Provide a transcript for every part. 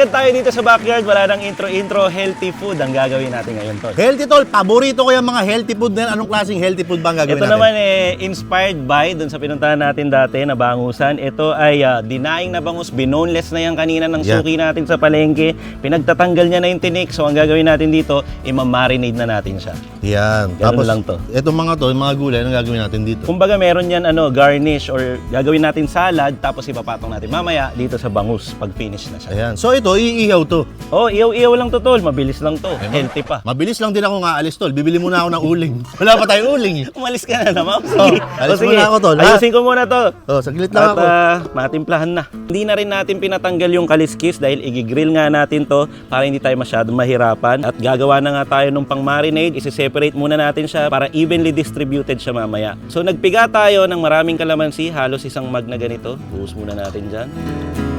agad tayo dito sa backyard. Wala nang intro-intro. Healthy food ang gagawin natin ngayon, tol. Healthy tol, paborito ko yung mga healthy food na yan. Anong klaseng healthy food ba ang gagawin Ito natin? naman eh, inspired by dun sa pinuntahan natin dati na bangusan. Ito ay ah, dinaing na bangus. Binoneless na yan kanina ng Yeah. suki natin sa palengke. Pinagtatanggal niya na yung tinik. So ang gagawin natin dito, imamarinate na natin siya. Yan. Ganun Tapos, lang to. Itong mga to, yung mga gulay, anong gagawin natin dito? Kumbaga meron yan ano, garnish or gagawin natin salad tapos ipapatong natin mamaya dito sa bangus pag finish na siya. Ayan. So ito, iihaw to. Oh, iyaw-iyaw lang to tol. Mabilis lang to. Healthy pa. Mabilis lang din ako nga alis tol. Bibili muna ako ng uling. Wala pa tayong uling eh. Umalis ka na naman. Oh, alis O, sige. muna ako, tol, ha? Ayusin ko muna to. Oh, saglit lang At ako. ah, matimplahan na. Hindi na rin natin pinatanggal yung kaliskis dahil igigrill nga natin to para hindi tayo masyadong mahirapan. At gagawa na nga tayo ng pang marinade. Isi-separate muna natin siya para evenly distributed siya mamaya. So nagpiga tayo ng maraming kalamansi, halos isang mag na ganito. Buhos muna natin dyan.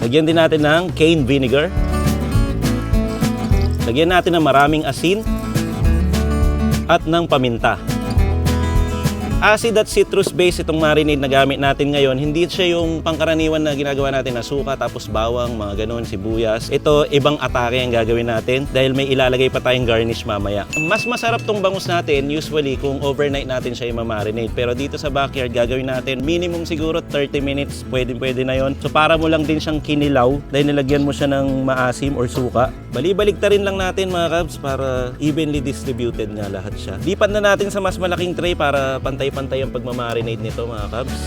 Lagyan din natin ng cane vinegar. Lagyan natin ng maraming asin at ng paminta. Acid at citrus base itong marinade na gamit natin ngayon. Hindi siya yung pangkaraniwan na ginagawa natin na suka tapos bawang, mga ganun, sibuyas. Ito, ibang atake ang gagawin natin dahil may ilalagay pa tayong garnish mamaya. Mas masarap tong bangus natin usually kung overnight natin siya i-marinate. Pero dito sa backyard, gagawin natin minimum siguro 30 minutes. Pwede pwede na yon. So para mo lang din siyang kinilaw dahil nilagyan mo siya ng maasim or suka. Balibalik rin lang natin mga kabs para evenly distributed nga lahat siya. Lipat na natin sa mas malaking tray para pantay-pantay ang pagmamarinate nito mga kabs.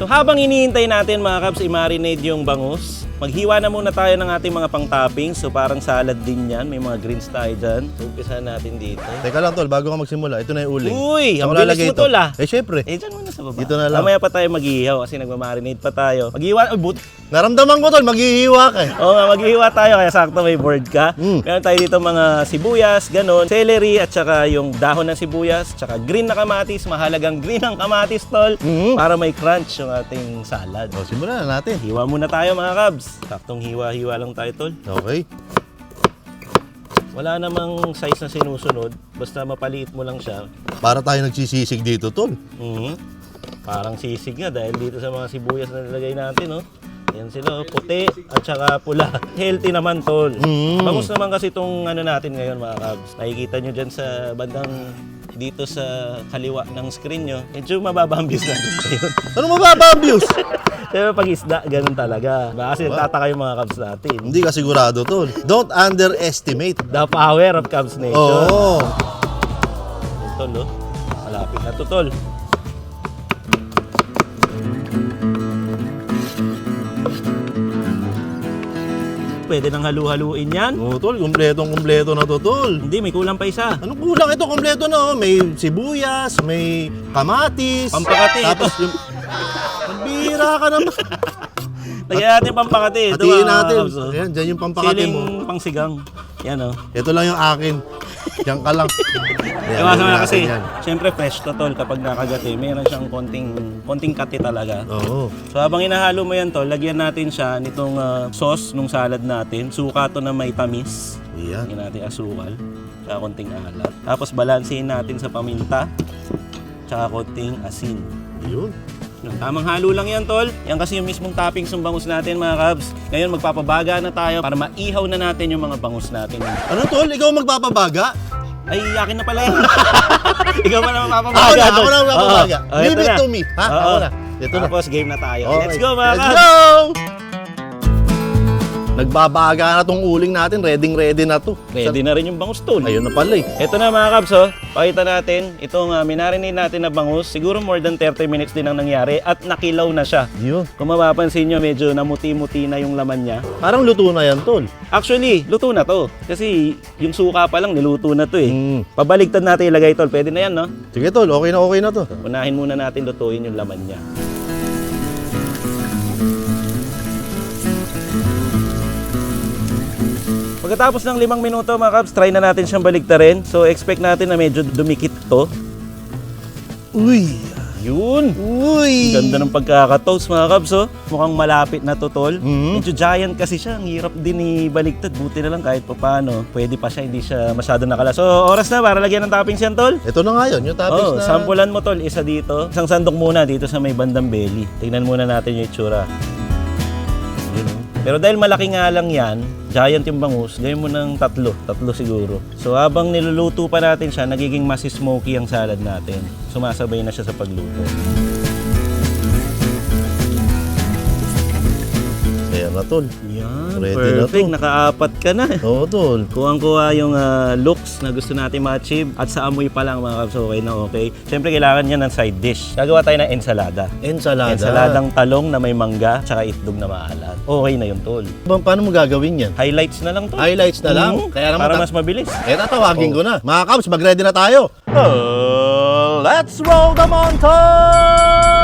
So habang iniintay natin mga kabs i-marinate yung bangus, maghiwa na muna tayo ng ating mga pang-toppings. So parang salad din yan, may mga greens tayo dyan. So umpisa natin dito. Teka lang tol, bago ka magsimula, ito na yung uling. Uy, ang Saan ko bilis mo tol ah. Eh syempre, Eh, dyan muna sa baba. Dito na lang. Mamaya pa tayo mag-ihaw kasi nagmamarinate pa tayo. Maghiwa, ay, but, naramdaman ko tol, maghihiwa ka eh. Oo nga, maghihiwa tayo kaya sakto may board ka. Mm. Meron tayo dito mga sibuyas, ganon, celery at saka yung dahon ng sibuyas, tsaka green na kamatis, mahalagang green ang kamatis tol Mm. para may crunch yung ating salad. O, simulan na natin. Hiwa muna tayo mga kabs. Saktong hiwa-hiwa lang tayo tol. Okay. Wala namang size na sinusunod, basta mapaliit mo lang siya. Para tayo nagsisisig dito tol. Mhm. Parang sisig nga dahil dito sa mga sibuyas na nilagay natin, no? Yan sila, oh, puti at saka pula. Healthy naman, tol. Mm. Bangus naman kasi itong ano natin ngayon, mga kabs. Nakikita nyo dyan sa bandang dito sa kaliwa ng screen nyo. Medyo mababa ang views natin ngayon. Ano mababa ang views? Pero pag isda, ganun talaga. Baka kasi tataka yung mga kabs natin. Hindi ka sigurado tol. Don't underestimate. The power of Cubs Nation. Oo. Ito, no? Malapit na to, tol. Pwede nang halu-haluin yan. Oo tol, kumpletong kumpleto na to tol. Hindi, may kulang pa isa. Anong kulang ito? Kumpleto na oh. May sibuyas, may kamatis. Pampakati, Tapos yung... Magbira ka naman. Lagyan natin pampakati. Ito, Hatiin natin. oh. Ayan, dyan yung pampakati Siling mo. pangsigang. Yan, oh. Ito lang yung akin. Diyan ka lang. Ayan, Iwasan mo na kasi, yan. syempre fresh to, tol. Kapag nakagati, meron siyang konting, konting kati talaga. Oo. So habang inahalo mo yan tol, lagyan natin siya nitong ah, sauce nung salad natin. Suka to na may tamis. Ayan. Lagyan natin asukal. Tsaka konting alat. Tapos balansehin natin sa paminta. Tsaka konting asin. Yun. Tamang halo lang yan, tol. Yan kasi yung mismong toppings ng bangus natin, mga kabs. Ngayon, magpapabaga na tayo para maihaw na natin yung mga bangus natin. Ano tol? Ikaw magpapabaga? Ay, yakin na pala yan. Ikaw pa na magpapabaga. Ako na, ako na magpapabaga. Oo. Oh, Leave it na. to me. Ha? Oo. Ako na. Ito na. Tapos, game na tayo. Okay. Let's go, mga Let's kabs. go! Nagbabaga na tong uling natin. Ready ready na to. Ready na rin yung bangus, tol. Ayun na pala eh. Ito na mga kabs, oh. Pakita natin, itong uh, minarinate natin na bangus, siguro more than 30 minutes din ang nangyari at nakilaw na siya. Yun. Kung mapapansin nyo, medyo namuti-muti na yung laman niya. Parang luto na yan tol. Actually, luto na to. Kasi yung suka pa lang, niluto na to eh. Mm. Pabaligtad natin ilagay tol. Pwede na yan, no? Sige tol, okay na okay na to. Unahin muna natin lutuin yung laman niya. Pagkatapos ng limang minuto mga kabs, try na natin siyang baligtarin. So expect natin na medyo dumikit to. Uy! Yun! Uy! Ganda ng pagkakatoast mga kabs, oh. Mukhang malapit na to, tol. Mhm. Medyo giant kasi siya. Ang hirap din ibaligtad. Buti na lang kahit pa paano. Pwede pa siya, hindi siya masyado nakala. So, oras na para lagyan ng toppings yan, tol. Ito na nga yun, yung toppings Oh, na... sampulan mo, tol. Isa dito. Isang sandok muna dito sa may bandang belly. Tingnan muna natin yung itsura. Yun, oh. Pero dahil malaki nga lang yan, giant yung bangus, gawin mo ng tatlo, tatlo siguro. So habang niluluto pa natin siya, nagiging mas smoky ang salad natin. Sumasabay na siya sa pagluto. Na, tol. Yan, Ready na perfect. to. Nakaapat ka na. Oo, tol. Kuwang-kuha yung ah, looks na gusto natin ma-achieve at sa amoy pa lang mga kabs, okay na okay. Siyempre kailangan niya ng side dish. Gagawa tayo ng ensalada. Ensalada. Ensaladang talong na may mangga tsaka itlog na maalat. Okay na yun, tol. Pa- paano mo gagawin yan? Highlights na lang, tol. Highlights na lang? Mhm. Kaya naman Para ta- mas mabilis. Eh, tatawagin ko na. Mga Cubs, mag-ready na tayo. Oh, let's roll the montage!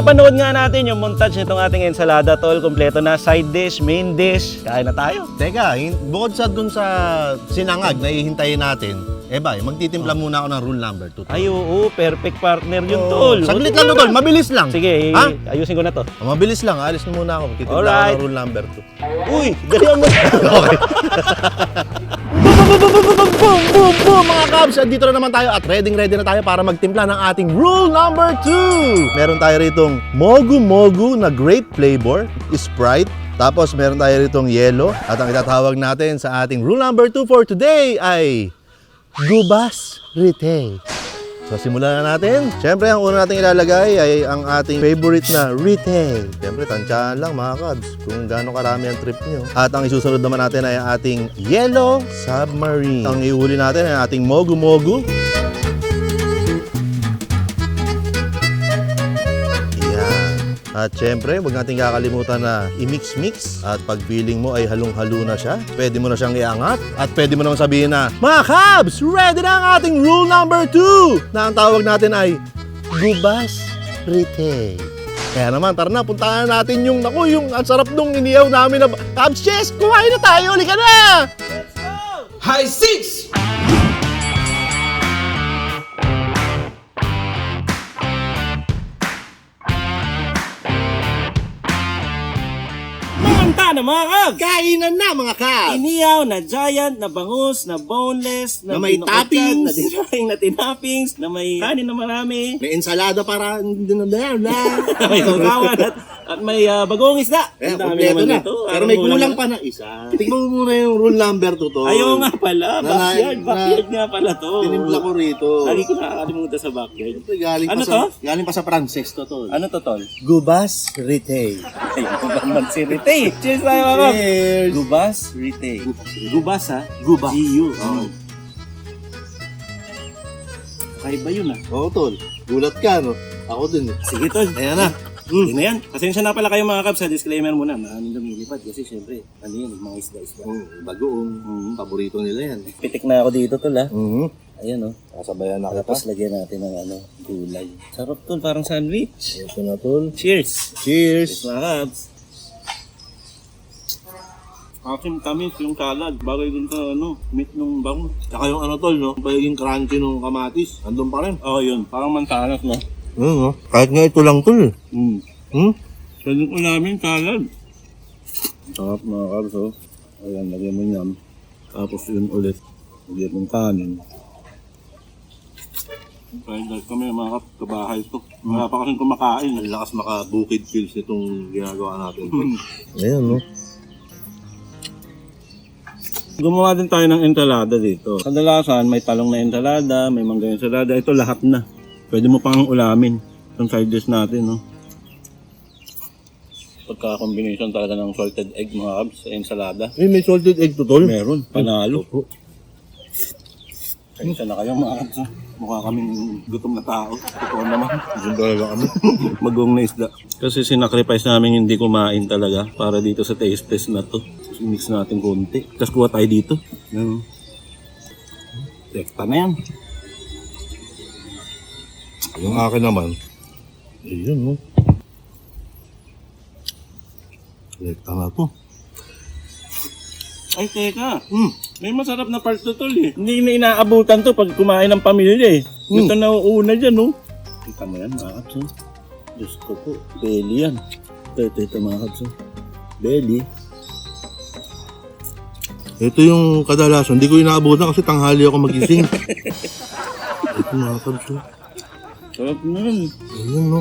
Napanood nga natin yung montage nitong ating ensalada, tol. Kompleto na side dish, main dish. Kain na tayo. Teka, hin- bukod sa dun sa sinangag na ihintayin natin, eh ba, magtitimpla muna ako ng rule number 2. Ay, oo, perfect partner yun, tol. Saglit lang to, tol. Mabilis lang. Sige, Ha? ayusin ko na to. Oh, mabilis lang. Alis na muna ako. Magtitimpla ako Alright. ng rule number 2. Uy, dalihan mo. Okay. boom, mga Cubs! Dito na naman tayo at ready ready na tayo para magtimpla ng ating rule number 2! Meron tayo ritong Mogu Mogu na grape flavor, Sprite, tapos meron tayo ritong yellow at ang itatawag natin sa ating rule number 2 for today ay Gubas Rite. So simulan na natin. Siyempre, ang una nating ilalagay ay ang ating favorite na retail. Siyempre, tansyahan lang mga kabs kung gaano karami ang trip nyo. At ang isusunod naman natin ay ating yellow submarine. Ang ihuli natin ay ating mogu At syempre, huwag natin kakalimutan na i-mix-mix. At pag feeling mo ay halong-halo na siya, pwede mo na siyang iangat. At pwede mo naman sabihin na, Mga Cubs, ready na ang ating rule number 2! Na ang tawag natin ay Gubas Rite. Kaya naman, tara na, puntahan natin yung, naku, yung ang sarap nung iniyaw namin na, Cubs, Chess, kumain na tayo, halika na! High six! Na mga kabs! Kainan na, mga Cubs! Iniyaw na giant, na bangus, na boneless, Na may binukod, toppings. na dinaing, na tinappings, na may kanin na marami, May ensalada para, na, na, na may sausawan at, at may ah, bagong isda. Eh, kompleto na. nito. Pero may kulang na. pa na isa. Tignan mo muna yung rule number 2 to. Ayaw nga pala, Na- backyard, na- backyard nga pala to. Tinimpla ko rito. Lagi ko nakakalimutan sa backyard. Ito, Galing Ano pa sa, to? Galing pa sa Frances to, tol. Ano to, tol? Gubas Retail. Ayun, naman si Rite. Cheers tayo mga kabs! Cheers! Gubas, Rite. Gubas ha? Gubas. G-U. Oo. Kakaiba yun ah. Oo, tol. Gulat ka, no? Ako din. eh. Sige tol. Ayan na. Hindi na yan. Pasensya na pala kayo mga kabs sa disclaimer muna. Maraming lumilipad kasi syempre, ano yun, mga isda-isda. Mm, bagoong. Mm. Paborito nila yan. Pitik na ako dito tol ha. Mm-hmm. Ayan oh. Kasabayan na kita. Tapos lagyan natin ng ano, gulay. Sarap tol, parang sandwich. Ito na, tol. Cheers! Cheers! Mga kabs. Aking tamis yung salad. Bagay din sa ano, meat nung bango. Tsaka yung ano, tol, no? Pagiging crunchy nung kamatis. Andun pa rin. Oh, yun. Parang mansanas no? Mm, no? Kahit nga ito lang, tol. Mm. Hmm? Pwede ko namin salad. Sarap mga kabs oh. Ayan, lagyan mo yan. Tapos yun ulit. Lagyan mong kanin. Fried rice kami mga kap, kabahay to. Wala pa kasing kumakain. Ang lakas maka-bukid feels nitong ginagawa natin. Ayan, no? Gumawa din tayo ng ensalada dito. Kadalasan may talong na ensalada, may mangga ensalada. Ito lahat na. Pwede mo pang ulamin. Itong side dish natin, no? Pagka-combination talaga ng salted egg mga kabs sa ensalada. Eh, may salted egg to, tol. Meron, panalo. Kaya na kayo mga kabs. ha? Mukha kaming gutom na tao. Totoo naman. Diyan talaga kami. Magong na isda. Kasi sinacrifice namin hindi kumain talaga para dito sa taste test na to. Mix natin konti. Tapos kuha tayo dito. Yan. Tekta na yan. Yung akin naman, ayun, no? Lekta na to. Ay, teka. Mm. May masarap na part to tol eh. Hindi na inaabutan to pag kumain ng pamilya eh. Hmm. Ito na uuna dyan, no? Kita mo yan, mga kaps, oh. Diyos ko po, belly yan. Ito, ito, ito, mga. Belly. Ito yung kadalasan. Hindi ko inaabutan kasi tanghali ako magising. Ito mga kabs. oh. Sarap na yan. Ayun, no?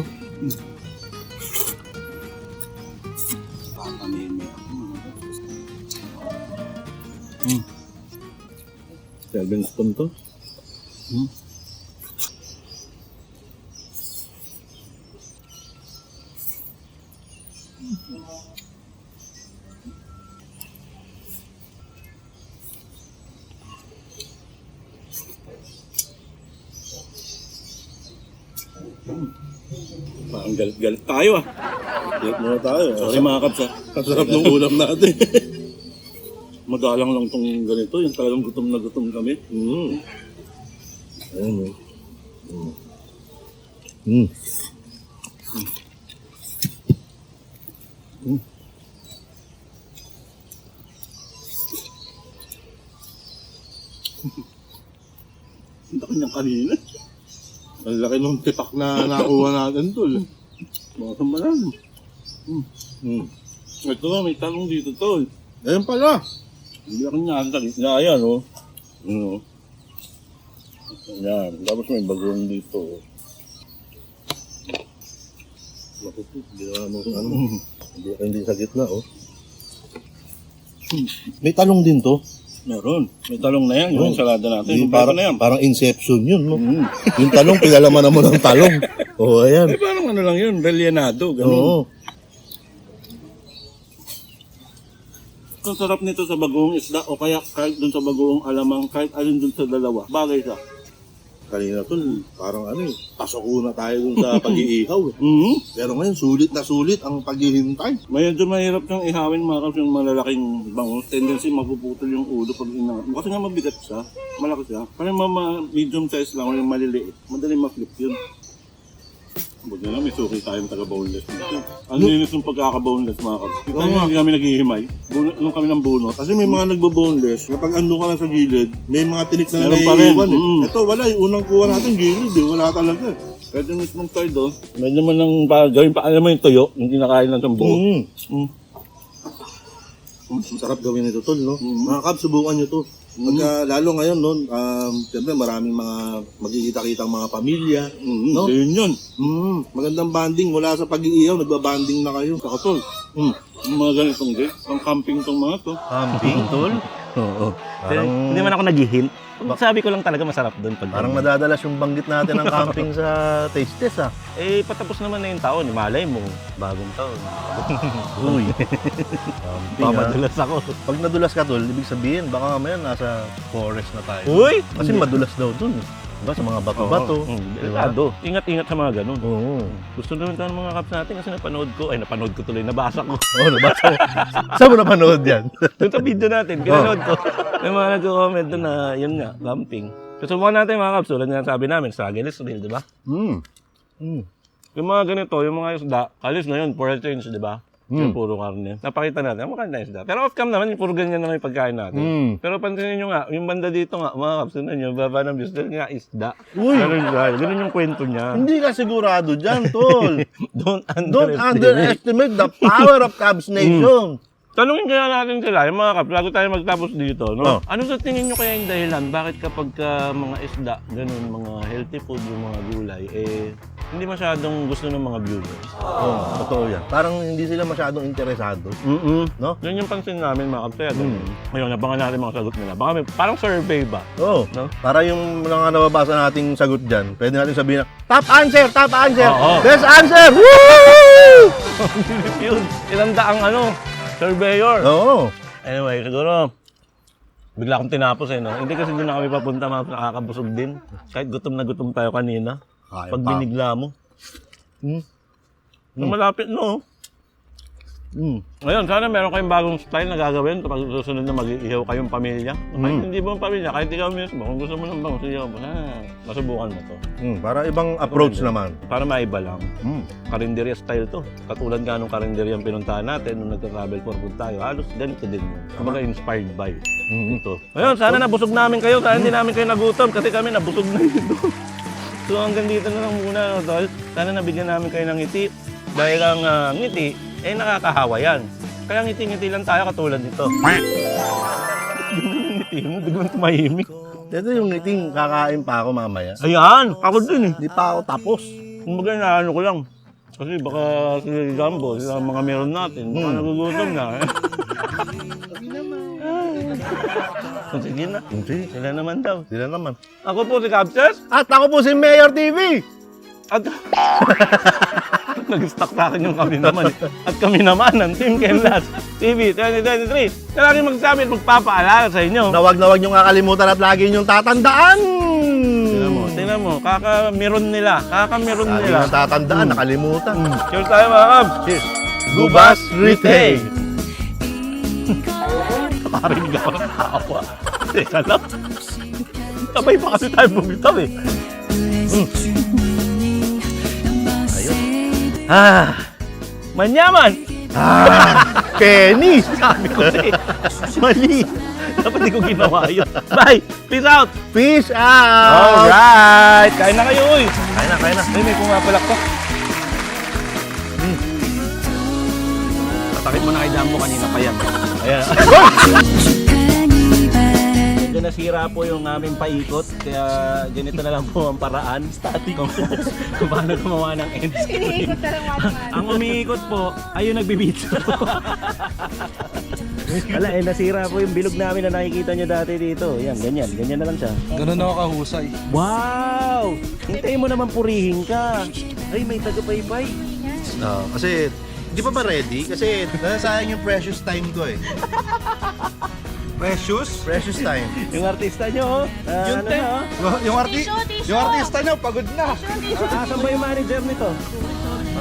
Hmm. Seven spoon to. Hmm. Galit-galit tayo ah. Galit muna tayo. Sorry mga kaps ah. Ang sarap ng ulam natin. Madalang lang tong ganito, yung talagang gutom na gutom kami. mm. Ayun, no? Mm. Mm. Ang laki niyang kanina. Ang laki ng tipak na nakuha natin, tol. Mga samaran. Mm. Ito nga, may talong dito tol. Ayun pala. Hindi ako niya sa gitna yan, oh. Ano? Yan. Tapos may bagong dito. oh. Naku po, hindi na mo ano. Hindi, hindi sa gitna, oh. May talong din to. Meron. May talong na yan. Yung Oh. ensalada natin. Yung parang, na yan. parang inception yun, no? Mm. Yung talong, pinalaman mo ng talong. Oo, oh, ayan. Eh, parang ano lang yun. Rellenado. Ganun. Oo. Ang sarap nito sa bagoong isda o kaya kahit dun sa bagoong alamang, kahit alin dun sa dalawa. Bagay siya. Kanina, tol, parang ano eh, pasok una tayo dun sa pag-iihaw. eh. Mm-hmm. Pero ngayon, sulit na sulit ang paghihintay. Medyo mahirap siyang ihawin mga kaps yung malalaking bangus. Tendency mapuputol yung ulo pag inangat. mo. Kasi nga mabigat siya. Malaki siya. Parang mga medium size lang o yung maliliit. Madali ma-flip yun. Buti na lang, may suki tayong taga-boneless dito. Ang linis ng pagkaka-boneless mga kaps. Kita Oo nyo, nga. hindi kami naghihimay. Buno, nung kami ng bunot. Kasi may mga nagbo-boneless, kapag andun ka na sa gilid, may mga tinik na Meron pa rin. naiiwan eh. Mm. Ito, wala. Yung unang kuha natin, gilid eh. Wala talaga eh. Kahit yung mismong side oh. Medyo man lang pa, gawin pa, alam mo yung tuyo, yung kinakain lang sa buo. Mm. Mm. Ang sarap gawin ito, tol, no? Mm. Mga kab, subukan nyo to. Pagka, lalo ngayon, no, um, siyempre maraming mga magkikita-kita mga pamilya. Mm, No? Yun yun. Mm, magandang banding mula sa pag-iihaw, nagbabanding na kayo. Saka tol, Mm. mga ganitong day, pang camping tong mga to. Camping, tol? Oo. Parang, Hindi man ako nag-hint. Sabi ko lang talaga masarap doon pag parang nadadalas yung banggit natin ng camping sa taste test, ah. Eh, patapos naman na yung taon. Malay mo, bagong taon. Uy. camping. Pamadulas ako. Pag nadulas ka, tol, ibig sabihin, baka mamaya nasa forest na tayo. Uy! Kasi madulas daw dun. Diba? Sa mga bato-bato. Mm, Diba? Ingat-ingat sa mga ganun. Oo. Gusto naman ito ng mga kaps natin kasi napanood ko. Ay, napanood ko tuloy. Nabasa ko. Oo, nabasa ko. Saan mo napanood yan? Doon sa video natin, pinanood ko. May mga nagko-comment doon na, yun nga, camping. Susubukan natin mga kaps. Tulad nga sabi namin, struggle is real, di ba? Hmm. Hmm. Yung mga ganito, yung mga isda, alis ngayon, for a change, di ba? Mm. Yung puro karne. Napakita natin, ang maganda isda. Pero off-cam naman, yung puro ganyan naman yung pagkain natin. Mm. Pero pansinin nyo nga, yung banda dito nga, mga kapsunan nyo, baba ng business nga, isda. Uy! Ganun. Ganun yung kwento niya. Hindi ka sigurado dyan, tol. Don't Don't underestimate. underestimate the power of Cubs Nation. Tanungin kaya natin sila, yung mga bago tayo magtapos dito, no? Oh. Ano sa tingin nyo kaya yung dahilan? Bakit kapag ka mga isda, ganun, mga healthy food, yung mga gulay, eh, hindi masyadong gusto ng mga viewers? Oo, totoo yan. Parang hindi sila masyadong interesado. Mm-mm. No? Yun yung pansin namin mga kaps, kaya ganun. Ngayon, abangan natin mga sagot nila. Baka may, parang survey ba? Oo. No? Para yung mga nababasa nating sagot dyan, pwede natin sabihin na, top answer, top answer, Oo. best answer, woo! yun, ilang daang ano, surveyor. Oo. Anyway, siguro, bigla akong tinapos eh, no? Hindi kasi doon na kami papunta, mga nakakabusog din. Kahit gutom na gutom tayo kanina. Kaya Pag pa. binigla mo. Hmm. Nung malapit, no? Mm. Ngayon, sana meron kayong bagong style na gagawin kapag susunod na mag-ihaw kayong pamilya. Kahit Mm. hindi mo pamilya, kahit ikaw mismo, kung gusto mo ng bangus ihaw mo, ah, masubukan mo to. Mm, para ibang approach Maganda. naman. Para maiba lang. Mm. Karinderya style to. Katulad nga nung karinderya ang pinuntahan natin nung nagka-travel for food tayo. Halos ganito din. Kumbaga inspired by Mm. ito. Ngayon, sana nabusog namin kayo. Sana hindi namin kayo nagutom kasi kami nabusog na dito. so hanggang dito na lang muna, no, tol. Sana nabigyan namin kayo ng ngiti. Dahil ang ah, ngiti, eh nakakahawa yan. Kaya ngiti-ngiti lang tayo katulad nito. ngiti mo, biglang tumahimik. Ito yung ngiting kakain pa ako mamaya. Ayan, ako din eh. Hindi pa ako tapos. Kumbaga naano ko lang. Kasi baka si Jumbo, sila ang mga meron natin, baka Hmm. nagugutom na. Sige na. Hindi. Sila naman daw. Sila naman. Ako po si Capses. At ako po si Mayor TV! At nag-stock sa akin yung kami naman. eh. At kami naman ng Team Kenlas TV 2023 na lagi magsabi at magpapaalala sa inyo. Na wag na wag niyong kakalimutan at lagi niyong tatandaan! Tingnan mo, tingnan mo, kaka-meron nila, kaka-meron Lagi nila. niyong tatandaan, nakalimutan. Cheers tayo mga kabs! Cheers! Gubas Retail! Parang gawa ng tawa. Teka lang. Sabay pa kasi tayo bumitaw eh. Ah! Manyaman! Ah! Penny! Sabi ko eh. Mali. Dapat di ko ginawa yun. Bye! Peace out! Peace out! Alright! Kain na kayo, uy! Kaya na, kaya na. Ay, may pumapalak ko. Hmm. Tatakit mo na kay Jambo kanina pa yan. Ayan. Medyo nasira po yung aming paikot, kaya ganito na lang po ang paraan. Static. Kung, kung paano gumawa ng end screen. ang umiikot po ay yung nagbibidyo. Wala eh, nasira po yung bilog namin na nakikita nyo dati dito. Yan, ganyan. Ganyan na lang siya. Ganun ako kahusay. Wow! Hintayin mo naman purihin ka. Ay, may tagapaypay. No, kasi, di pa ba ready? Kasi, nasasayang yung precious time ko eh. Precious? Precious time. Yung artista nyo, oh. Ah, Yung ano na, oh. Yung, arti Tissue, tissue. yung artista nyo, pagod na. Ah, Asan ba yung manager nito?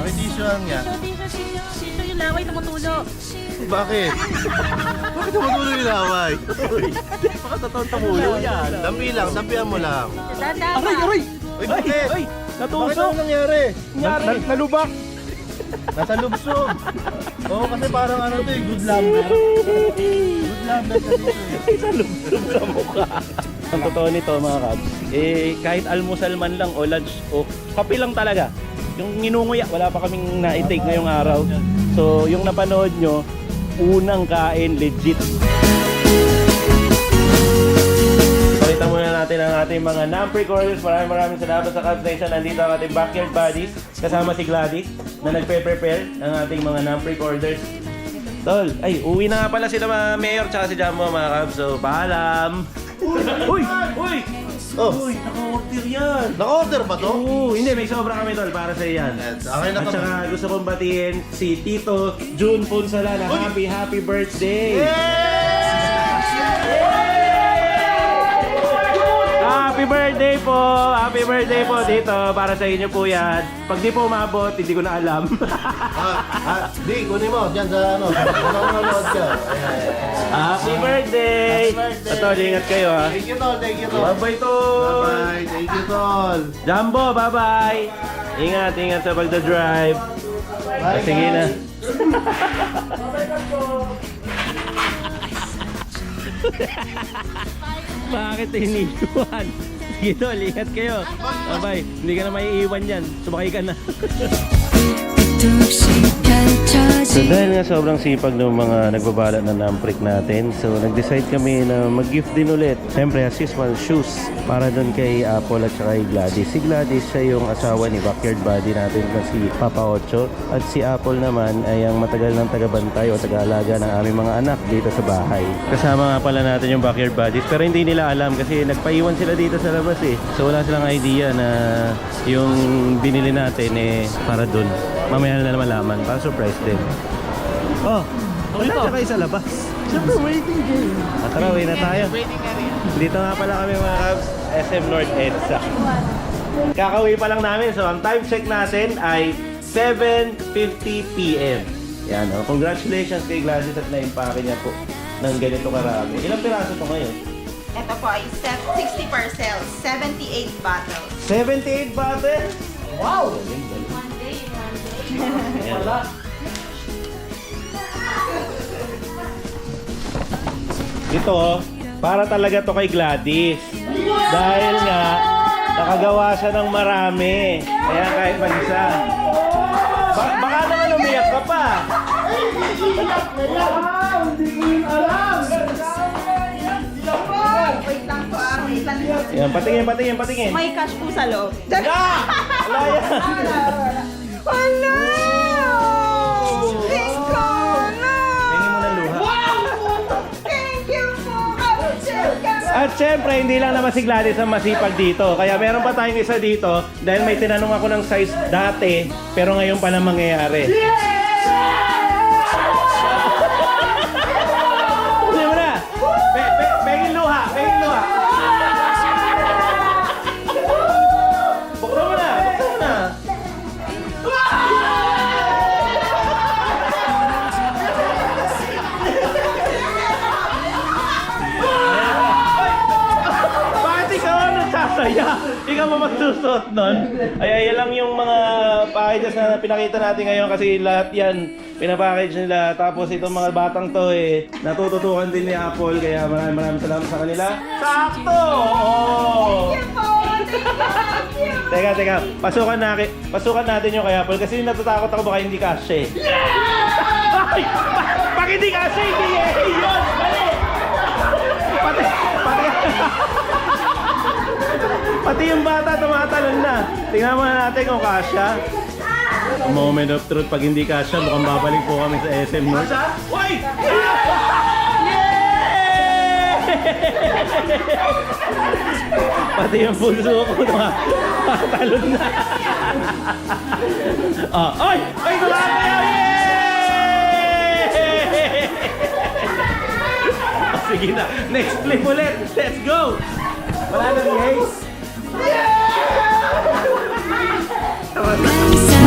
Tissue, tissue, tissue yung laway tumutulo. Bakit? Bakit tumutuloy yung laway? Baka totoong tamulo yan. Dampi lang, dampihan mo lang. Dadama. Aray, aray! Ay, bakit? ay, Bakit natusok. ano nangyari? Nangyari. Na- nalubak. Nasa lubsob. Oo, kasi parang ano to eh, good lumber. Good lumber kasi ito eh. Isa lumsum sa mukha. Ang totoo nito mga kabs, eh kahit almusal man lang o lunch o kape lang talaga. Yung nginunguya, wala pa kaming na-take ngayong araw. So yung napanood nyo, unang kain legit. Natin ang ating mga number recorders. Maraming maraming salamat sa Cubs Nation. Nandito ang ating backyard buddies kasama si Gladys na nagpe-prepare ng ating mga number recorders. Tol, ay, uwi na nga pala sila mga mayor tsaka si Jumbo mga Cubs. So, paalam. uy! Uy! Oh, Uy, naka-order yan. na-order ba to? Oo, hindi, may sobra kami tol para sa yan. Okay na At saka gusto kong batiin si Tito June Punsala na happy, happy birthday! Happy birthday po! Happy birthday po dito. Para sa inyo po yan. Pag di po umabot, hindi ko na alam. Ah, ah, di, kunin mo, dyan sa ano. Nanonood ka. Happy birthday! Happy birthday! Ito, ingat kayo ha. Thank you, Tol. Thank you, Tol. Bye-bye tol! Bye-bye. Thank you, Tol. Jumbo, bye-bye! Ingat, ingat sa pagdadrive. Bye, Sige na. guys. Bakit iniwan? Sige tol, ingat kayo. Bye-bye. Hindi ka na maiiwan yan. Sumakay ka na. So dahil nga sobrang sipag ng mga nagbabalot ng namprik natin, so nag-decide kami na mag-gift din ulit. Siyempre, as usual, shoes para doon kay Apple at saka kay Gladys. Si Gladys siya yung asawa ni backyard buddy natin na si Papa Ocho. At si Apple naman ay ang matagal ng tagabantay o tagaalaga ng aming mga anak dito sa bahay. Kasama nga pala natin yung backyard buddies pero hindi nila alam kasi nagpaiwan sila dito sa labas eh. So wala silang idea na yung binili natin eh para doon. Mamaya na naman malaman. Para surprise din. Oh, wala siya kayo sa labas. Siyempre, waiting game. At tara, uwi na tayo. Dito nga pala kami mga Cubs, SM North EDSA. Kakauwi pa lang namin. So, ang time check natin ay 7.50 p.m. Yan, oh. Congratulations kay Gladys at na-impake niya po ng ganito karami. Ilang piraso to ngayon? Ito po ay set 60 parcels, 78 bottles. 78 bottles? Wow! Galing, galing. Ayan. Ito, para talaga to kay Gladys. Dahil nga, nakagawa siya ng marami. Kaya kahit mag-isa. Ba- baka naman umiyak ka pa. Wait lang po ah, wait lang po. Yan, patingin, patingin, patingin. May cash po sa loob. Wala yan. Wala! Thank you! Tingin mo ng luha. Thank you po! Kapsel! At syempre, hindi lang naman si Gladys ang masipag dito. Kaya meron pa tayong isa dito dahil may tinanong ako ng size dati pero ngayon pa na mangyayari. Hindi Magsusot nun? Ay, ay, yan lang yung mga packages na pinakita natin ngayon kasi lahat yan pinapackage nila. Tapos itong mga batang to eh, natututukan din ni Apple kaya maraming maraming salamat sa kanila. Sakto! Oo! Teka, teka. Pasukan natin, pasukan natin yung kay Apple kasi natatakot ako baka hindi kasya eh. Ay! Pa- Pag hindi kasya, hindi eh! Yun! Mali! Pati, pati, pati yung bata tumatalon na. Tingnan muna natin kung kasya. Moment of truth. Pag hindi kasya, mukhang babalik po kami sa SM North. Uy! Pati yung puso ko tumatalon na. ah, ay! Ay! Oh, sige na. Next flip ulit. Let's go! Wala na yay! Bye.